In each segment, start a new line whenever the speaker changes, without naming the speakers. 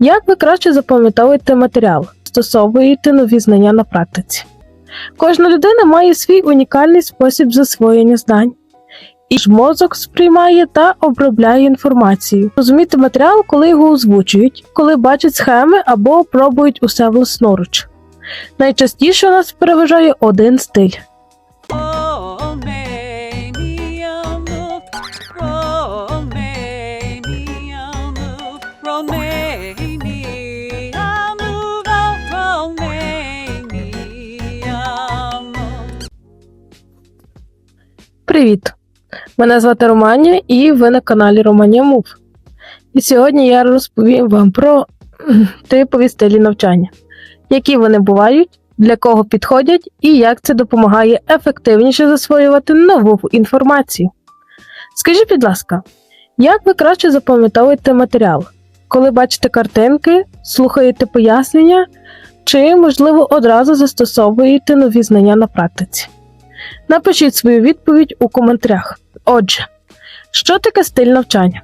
Як ви краще запам'ятовуєте матеріал, стосовуєте нові знання на практиці? Кожна людина має свій унікальний спосіб засвоєння знань. І ж мозок сприймає та обробляє інформацію. Розуміти матеріал, коли його озвучують, коли бачать схеми або пробують усе власноруч. Найчастіше у нас переважає один стиль. Привіт! Мене звати Романія і ви на каналі Романія Мув. І сьогодні я розповім вам про типові стилі навчання, які вони бувають, для кого підходять і як це допомагає ефективніше засвоювати нову інформацію. Скажіть, будь ласка, як ви краще запам'ятовуєте матеріал, коли бачите картинки, слухаєте пояснення, чи, можливо, одразу застосовуєте нові знання на практиці? Напишіть свою відповідь у коментарях. Отже, що таке стиль навчання?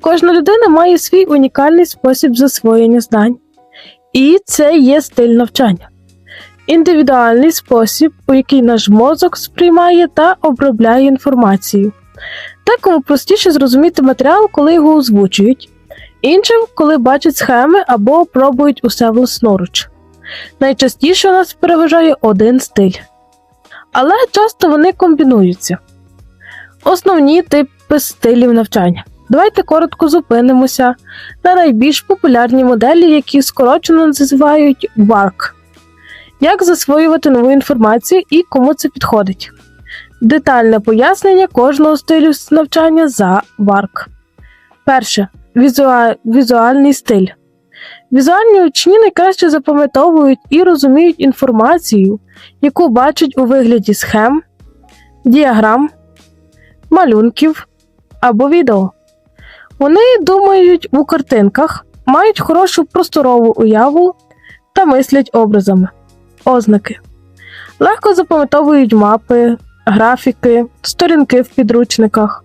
Кожна людина має свій унікальний спосіб засвоєння знань, і це є стиль навчання. Індивідуальний спосіб, у який наш мозок сприймає та обробляє інформацію. Декому простіше зрозуміти матеріал, коли його озвучують, іншим, коли бачать схеми або пробують усе власноруч. Найчастіше у нас переважає один стиль але часто вони комбінуються. Основні типи стилів навчання. Давайте коротко зупинимося на найбільш популярні моделі, які скорочено називають WARC. Як засвоювати нову інформацію і кому це підходить. Детальне пояснення кожного стилю навчання за WARC. Перше. Візуа... Візуальний стиль. Візуальні учні найкраще запам'ятовують і розуміють інформацію, яку бачать у вигляді схем, діаграм, малюнків або відео. Вони думають у картинках, мають хорошу просторову уяву та мислять образами, ознаки. Легко запам'ятовують мапи, графіки, сторінки в підручниках,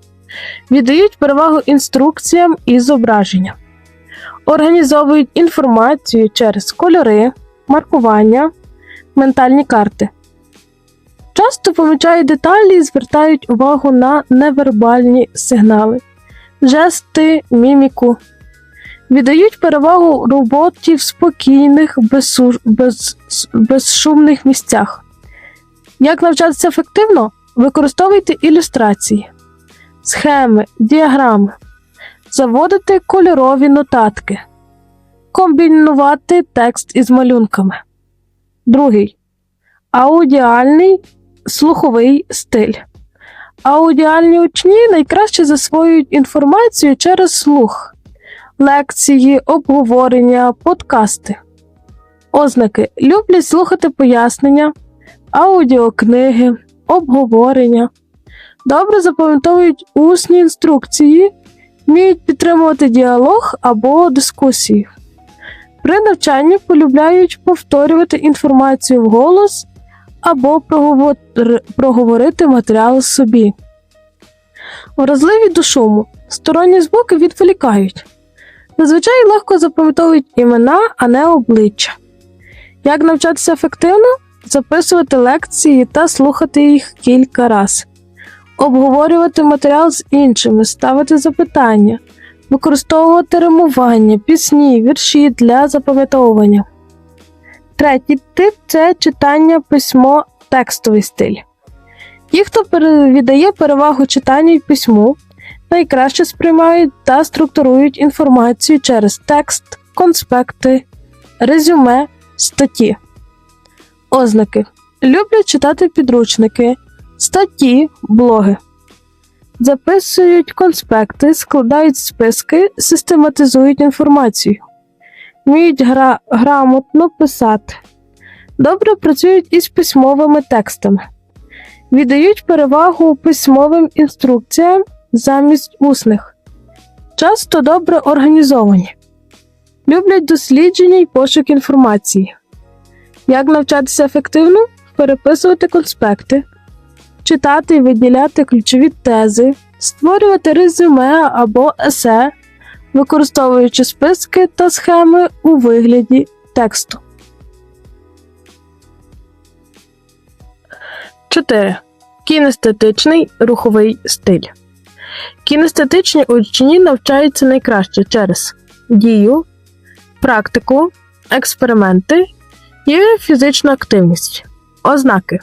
віддають перевагу інструкціям і зображенням організовують інформацію через кольори, маркування, ментальні карти. Часто помічають деталі і звертають увагу на невербальні сигнали, жести, міміку. Віддають перевагу роботі в спокійних, безсу- без... безшумних місцях. Як навчатися ефективно? Використовуйте ілюстрації, схеми, діаграми, заводити кольорові нотатки, комбінувати текст із малюнками. Другий аудіальний слуховий стиль. Аудіальні учні найкраще засвоюють інформацію через слух, лекції, обговорення, подкасти. Ознаки люблять слухати пояснення, аудіокниги, обговорення. Добре запам'ятовують усні інструкції, вміють підтримувати діалог або дискусію. При навчанні полюбляють повторювати інформацію вголос або проговор- проговорити матеріал собі. Вразливі до шуму. Сторонні звуки відволікають. Зазвичай легко запам'ятовують імена, а не обличчя. Як навчатися ефективно? Записувати лекції та слухати їх кілька разів обговорювати матеріал з іншими, ставити запитання, використовувати римування, пісні, вірші для запам'ятовування. Третій тип це читання письмо текстовий стиль. Ті, хто віддає перевагу читанню і письму, найкраще сприймають та структурують інформацію через текст, конспекти, резюме, статті. Ознаки. Люблять читати підручники, статті, блоги. Записують конспекти, складають списки, систематизують інформацію. Вміють гра- грамотно писати. Добре працюють із письмовими текстами. Віддають перевагу письмовим інструкціям замість усних. Часто добре організовані. Люблять дослідження і пошук інформації. Як навчатися ефективно? Переписувати конспекти, читати і виділяти ключові тези, створювати резюме або есе, використовуючи списки та схеми у вигляді тексту. 4. Кінестетичний руховий стиль. Кінестетичні учні навчаються найкраще через дію, практику, експерименти і фізичну активність. Ознаки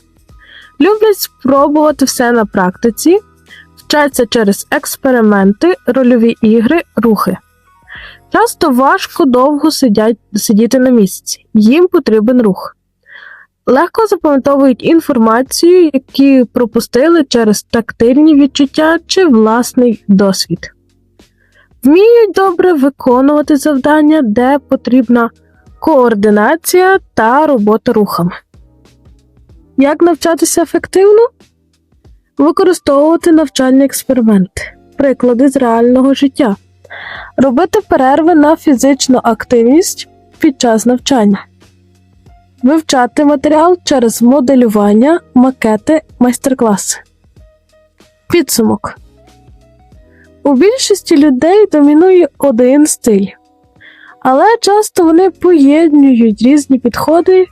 люблять спробувати все на практиці, вчаться через експерименти, рольові ігри, рухи. Часто важко довго сидять, сидіти на місці, їм потрібен рух. Легко запам'ятовують інформацію, які пропустили через тактильні відчуття чи власний досвід. Вміють добре виконувати завдання, де потрібна координація та робота рухами. Як навчатися ефективно? Використовувати навчальні експерименти, приклади з реального життя, робити перерви на фізичну активність під час навчання, вивчати матеріал через моделювання, макети, майстер-класи. Підсумок. У більшості людей домінує один стиль, але часто вони поєднують різні підходи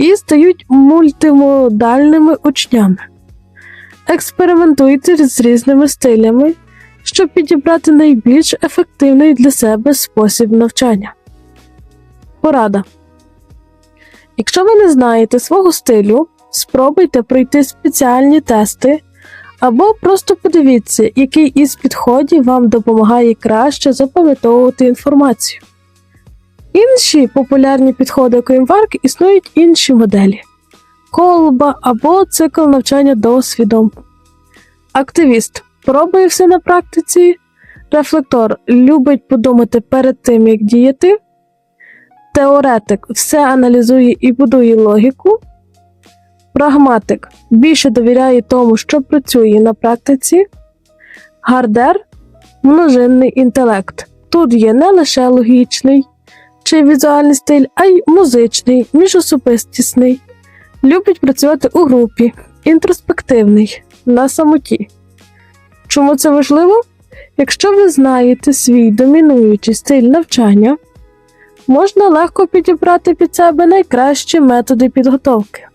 і стають мультимодальними учнями. Експериментуйте з різними стилями, щоб підібрати найбільш ефективний для себе спосіб навчання. Порада. Якщо ви не знаєте свого стилю, спробуйте пройти спеціальні тести або просто подивіться, який із підходів вам допомагає краще запам'ятовувати інформацію. Інші популярні підходи, окрім варк, існують інші моделі колба або цикл навчання досвідом. Активіст пробує все на практиці. Рефлектор любить подумати перед тим, як діяти. Теоретик все аналізує і будує логіку. Прагматик більше довіряє тому, що працює на практиці. Гардер множинний інтелект. Тут є не лише логічний чи візуальний стиль, а й музичний, міжособистісний. Любить працювати у групі, інтроспективний, на самоті. Чому це важливо? Якщо ви знаєте свій домінуючий стиль навчання, можна легко підібрати під себе найкращі методи підготовки.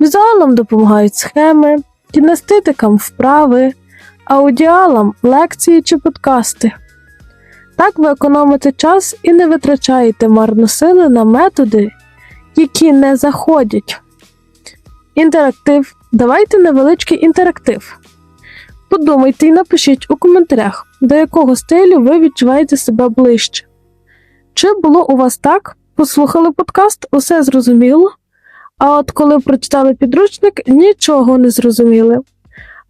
Візуалам допомагають схеми, кінестетикам вправи, аудіалам лекції чи подкасти. Так ви економите час і не витрачаєте марно сили на методи, які не заходять. Інтерактив. Давайте невеличкий інтерактив. Подумайте і напишіть у коментарях, до якого стилю ви відчуваєте себе ближче. Чи було у вас так? Послухали подкаст, усе зрозуміло, а от коли прочитали підручник, нічого не зрозуміли.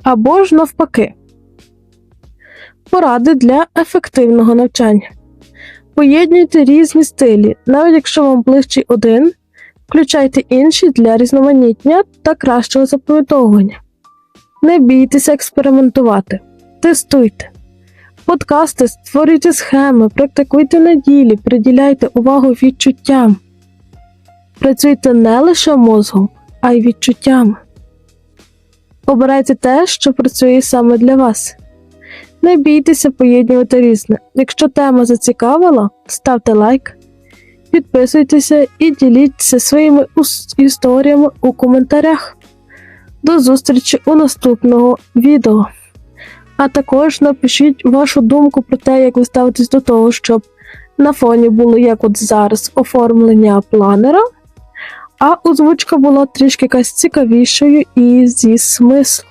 Або ж навпаки. Поради для ефективного навчання. Поєднуйте різні стилі, навіть якщо вам ближчий один, включайте інші для різноманіття та кращого запам'ятовування. Не бійтеся експериментувати, тестуйте. Подкасти, створюйте схеми, практикуйте на ділі, приділяйте увагу відчуттям. Працюйте не лише мозгом, а й відчуттями. Обирайте те, що працює саме для вас. Не бійтеся поєднувати різне. Якщо тема зацікавила, ставте лайк, підписуйтеся і діліться своїми історіями у коментарях. До зустрічі у наступного відео. А також напишіть вашу думку про те, як ви ставитесь до того, щоб на фоні було як от зараз оформлення планера, а озвучка була трішки якась цікавішою і зі смислом.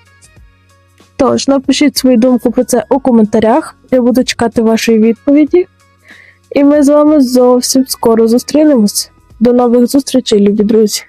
Тож, напишіть свою думку про це у коментарях, я буду чекати вашої відповіді. І ми з вами зовсім скоро зустрінемось. До нових зустрічей, любі друзі!